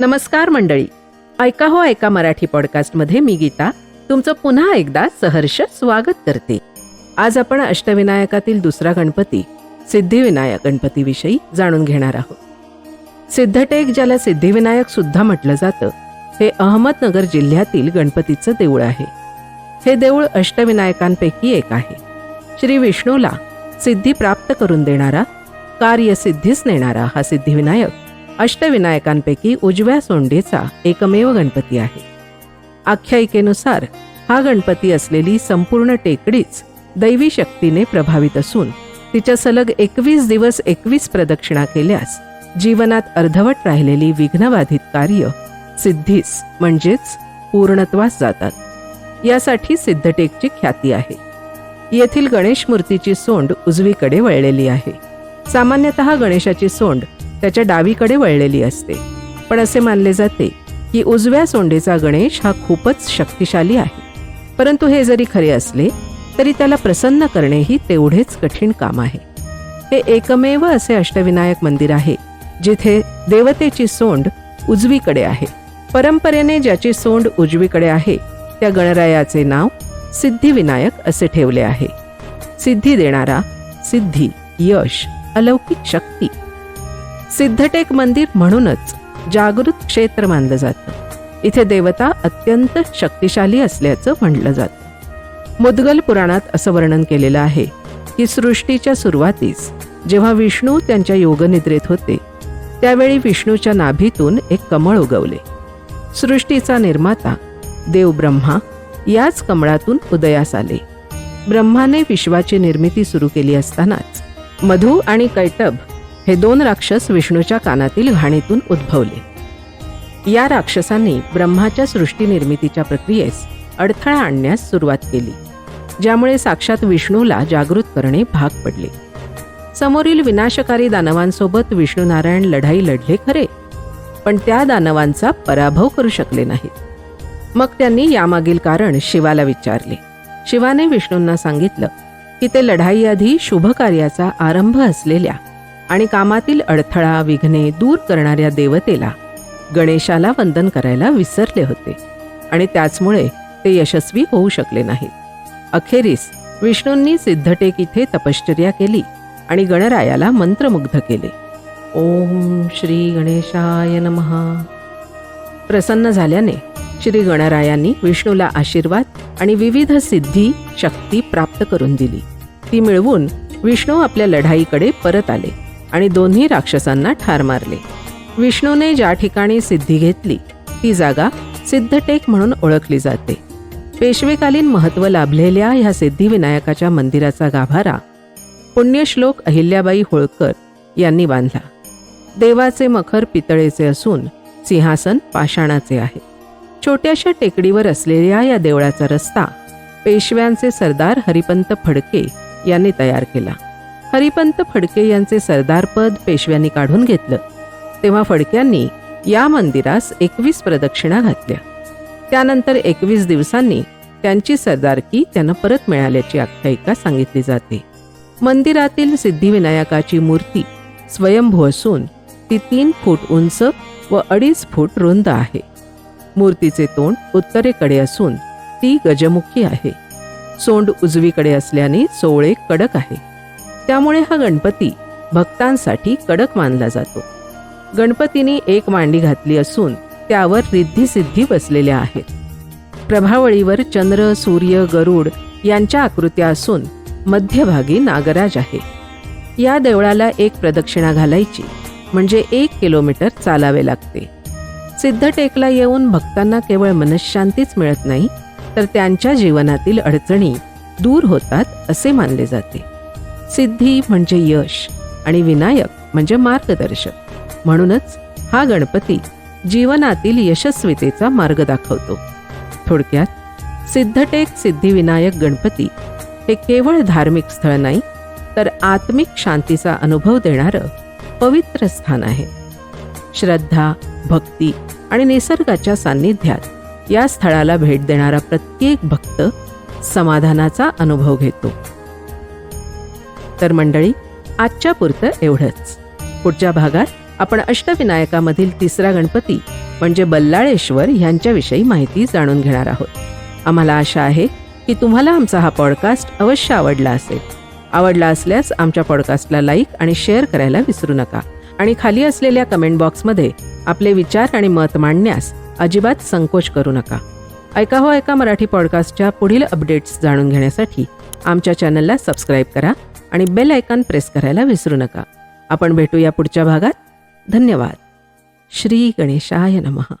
नमस्कार मंडळी. ऐका हो ऐका मराठी पॉडकास्टमध्ये मी गीता. तुमचं पुन्हा एकदा सहर्ष स्वागत करते. आज आपण अष्टविनायकातील दुसरा गणपती सिद्धिविनायक गणपतीविषयी जाणून घेणार आहोत. सिद्धटेक ज्याला सिद्धिविनायक सुद्धा म्हटलं जातं हे अहमदनगर जिल्ह्यातील गणपतीचं देऊळ आहे. हे देऊळ अष्टविनायकांपैकी एक आहे. श्री विष्णूला सिद्धी प्राप्त करून देणारा कार्यसिद्धीस नेणारा हा सिद्धिविनायक अष्टविनायकांपैकी उजव्या सोंडेचा एकमेव गणपती आहे. आख्यायिकेनुसार हा गणपती असलेली संपूर्ण टेकडीच दैवी शक्तीने प्रभावित असून तिच्या सलग एकवीस दिवस एकवीस प्रदक्षिणा केल्यास जीवनात अर्धवट राहिलेली विघ्नबाधित कार्य सिद्धीस म्हणजेच पूर्णत्वास जातात. यासाठी सिद्धटेकची ख्याती आहे. येथील गणेश मूर्तीची सोंड उजवीकडे वळलेली आहे. सामान्यतः गणेशाची सोंड त्याच्या डावीकडे वळलेली असते. पण असे मानले जाते की उजव्या सोंडेचा गणेश हा खूपच शक्तिशाली आहे. परंतु हे जरी खरे असले तरी त्याला प्रसन्न करणेही तेवढेच कठीण काम आहे. हे एकमेव असे अष्टविनायक मंदिर आहे जिथे देवतेची सोंड उजवीकडे आहे. परंपरेने ज्याची सोंड उजवीकडे आहे त्या गणरायाचे नाव सिद्धिविनायक असे ठेवले आहे. सिद्धी देणारा सिद्धी यश अलौकिक शक्ती. सिद्धटेक मंदिर म्हणूनच जागृत क्षेत्र मानलं जातं. इथे देवता अत्यंत शक्तिशाली असल्याचं म्हणलं जातं. मुदगल पुराणात असं वर्णन केलेलं आहे की सृष्टीच्या सुरुवातीस जेव्हा विष्णू त्यांच्या योगनिद्रेत होते त्यावेळी विष्णूच्या नाभीतून एक कमळ उगवले. सृष्टीचा निर्माता देव ब्रह्मा याच कमळातून उदयास आले. ब्रह्माने विश्वाची निर्मिती सुरू केली असतानाच मधु आणि कैटभ हे दोन राक्षस विष्णूच्या कानातील घाणीतून उद्भवले. या राक्षसांनी ब्रह्माच्या सृष्टी निर्मितीच्या प्रक्रियेस अडथळा आणण्यास सुरुवात केली ज्यामुळे साक्षात विष्णूला जागृत करणे भाग पडले. समोरील विनाशकारी दानवांसोबत विष्णू नारायण लढाई लढले खरे पण त्या दानवांचा पराभव करू शकले नाहीत. मग त्यांनी यामागील कारण शिवाला विचारले. शिवाने विष्णूंना सांगितलं की ते लढाईआधी शुभ कार्याचा आरंभ असलेल्या आणि कामातील अडथळा विघ्ने दूर करणाऱ्या देवतेला गणेशाला वंदन करायला विसरले होते आणि त्याचमुळे ते यशस्वी होऊ शकले नाहीत. अखेरीस विष्णूंनी सिद्धटेक इथे तपश्चर्या केली आणि गणरायाला मंत्रमुग्ध केले. ओम श्री गणेशाय नमहा प्रसन्न झाल्याने श्री गणरायांनी विष्णूला आशीर्वाद आणि विविध सिद्धी शक्ती प्राप्त करून दिली. ती मिळवून विष्णू आपल्या लढाईकडे परत आले. आणि दोन्ही राक्षसांना ठार मारले. विष्णूने ज्या ठिकाणी सिद्धी घेतली ती जागा सिद्धटेक म्हणून ओळखली जाते. पेशवेकालीन महत्त्व लाभलेल्या ह्या सिद्धिविनायकाच्या मंदिराचा गाभारा पुण्यश्लोक अहिल्याबाई होळकर यांनी बांधला. देवाचे मखर पितळेचे असून सिंहासन पाषाणाचे आहे. छोट्याशा टेकडीवर असलेल्या या देवळाचा रस्ता पेशव्यांचे सरदार हरिपंत फडके यांनी तयार केला. हरिपंत फडके यांचे सरदारपद पेशव्यांनी काढून घेतलं. तेव्हा फडक्यांनी या मंदिरास एकवीस प्रदक्षिणा घातल्या. त्यानंतर एकवीस दिवसांनी त्यांची सरदारकी त्यांना परत मिळाल्याची आख्यायिका सांगितली जाते. मंदिरातील सिद्धिविनायकाची मूर्ती स्वयंभू असून ती तीन फूट उंच व अडीच फूट रुंद आहे. मूर्तीचे तोंड उत्तरेकडे असून ती गजमुखी आहे. सोंड उजवीकडे असल्याने सोळे कडक आहे. त्यामुळे हा गणपती भक्तांसाठी कडक मानला जातो. गणपतीने एक मांडी घातली असून त्यावर रिद्धी सिद्धी बसलेल्या आहेत. प्रभावळीवर चंद्र सूर्य गरुड यांच्या आकृत्या असून मध्यभागी नागराज आहे. या देवळाला एक प्रदक्षिणा घालायची म्हणजे एक किलोमीटर चालावे लागते. सिद्धटेकला येऊन भक्तांना केवळ मनशांतीच मिळत नाही तर त्यांच्या जीवनातील अडचणी दूर होतात असे मानले जाते. सिद्धी म्हणजे यश आणि विनायक म्हणजे मार्गदर्शक म्हणूनच हा गणपती जीवनातील यशस्वीतेचा मार्ग दाखवतो. थोडक्यात सिद्धटेक सिद्धिविनायक गणपती हे केवळ धार्मिक स्थळ नाही तर आत्मिक शांतीचा अनुभव देणारं पवित्र स्थान आहे. श्रद्धा भक्ती आणि निसर्गाच्या सान्निध्यात या स्थळाला भेट देणारा प्रत्येक भक्त समाधानाचा अनुभव घेतो. तर मंडळी आजच्या पुरतं एवढंच. पुढच्या भागात आपण अष्टविनायकामधील तिसरा गणपती म्हणजे बल्लाळेश्वर यांच्याविषयी माहिती जाणून घेणार आहोत. आम्हाला आशा आहे की तुम्हाला आमचा हा पॉडकास्ट अवश्य आवडला असेल. आवडला असल्यास आमच्या पॉडकास्टला लाईक आणि शेअर करायला विसरू नका. आणि खाली असलेल्या कमेंट बॉक्समध्ये आपले विचार आणि मत मांडण्यास अजिबात संकोच करू नका. ऐका हो ऐका मराठी पॉडकास्टच्या पुढील अपडेट्स जाणून घेण्यासाठी आमच्या चॅनलला सबस्क्राईब करा आणि बेल आयकॉन प्रेस करायला विसरू नका. आपण भेटूया पुढच्या भागात. धन्यवाद. श्री गणेशाय नमः.